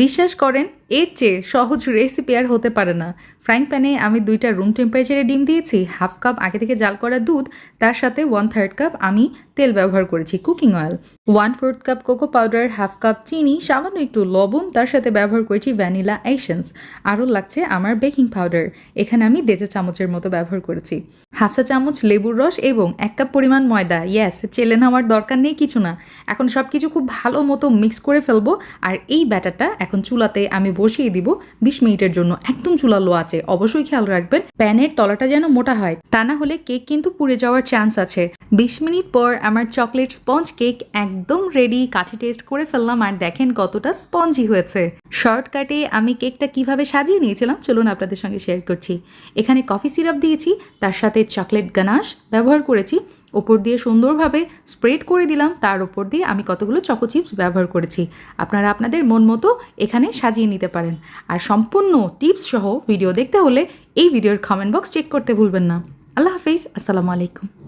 বিশ্বাস করেন, এর চেয়ে সহজ রেসিপি আর হতে পারে না। ফ্রাইং প্যানে আমি দুইটা রুম টেম্পারেচারে ডিম দিয়েছি হাফ কাপ আগে থেকে জাল করা দুধ, তার সাথে ওয়ান থার্ড কাপ আমি তেল ব্যবহার করেছি cooking oil one fourth cup cocoa powder half cup চিনি, সামান্য একটু লবণ, তার সাথে ব্যবহার করেছি ভ্যানিলা এসেন্স আরও লাগছে আমার বেকিং পাউডার এখানে আমি দেজা চামচের মতো ব্যবহার করেছি। হাফ চা চামচ লেবুর রস এবং এক কাপ পরিমাণ ময়দা। ইয়াস চেলে নেওয়ার দরকার নেই কিছু না। এখন সব কিছু খুব ভালো মতো মিক্স করে ফেলব, আর এই ব্যাটারটা এখন চুলাতে আমি বসিয়ে দিব বিশ মিনিটের জন্য। একদম চুলা লো আছে, অবশ্যই খেয়াল রাখবেন। প্যানের তলাটা যেন মোটা হয়, তা না হলে কেক কিন্তু পুড়ে যাওয়ার চান্স আছে। বিশ মিনিট পর আমার চকলেট স্পঞ্জ কেক একদম রেডি কাঠি টেস্ট করে ফেললাম আর দেখেন কতটা স্পঞ্জি হয়েছে। শর্টকাটে আমি কেকটা কীভাবে সাজিয়ে নিয়েছিলাম, চলুন আপনাদের সঙ্গে শেয়ার করছি। এখানে কফি সিরাপ দিয়েছি, তার সাথে চকলেট গানাশ ব্যবহার করেছি। ওপর দিয়ে সুন্দরভাবে স্প্রেড করে দিলাম। তার ওপর দিয়ে আমি কতগুলো চকো চিপস ব্যবহার করেছি। আপনারা আপনাদের মন মতো এখানে সাজিয়ে নিতে পারেন। আর সম্পূর্ণ টিপস সহ ভিডিও দেখতে হলে এই ভিডিওর কমেন্ট বক্স চেক করতে ভুলবেন না। আল্লাহ হাফিজ। আসসালামু আলাইকুম।